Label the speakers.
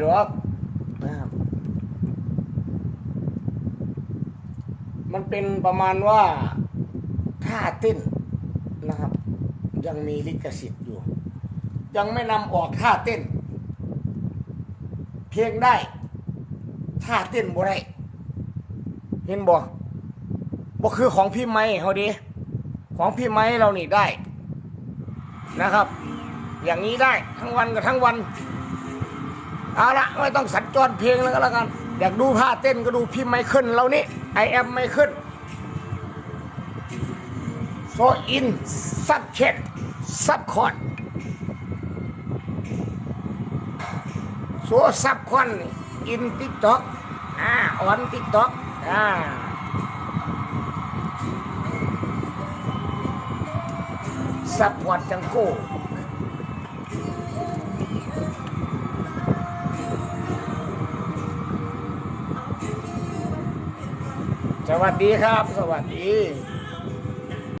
Speaker 1: หรอกนะครับ มันเป็นประมาณว่าท่าเต้นนะครับ ยังมีลิขสิทธิ์อยู่ ยังไม่นำออกท่าเต้น เพลงได้ท่าเต้นบ่ได้เห็นบ่บ่คือของพี่ไม้เขาดีของพี่ไม้เรานี่ได้นะครับ อย่างนี้ได้ทั้งวันกับทั้งวัน เอาละไม่ต้องสัญจรเพลงแล้วก็แล้วกัน อยากดูท่าเต้นก็ดูพี่ไมเคิลเรานี่ไอแอมไมเคิลโซอินซับเช็ดซับคอนโซซับคอนอินติ๊กต็อกอ่าออนติ๊กต็อกอ่าซับพอร์ตจังโก้ สวัสดีครับ สวัสดี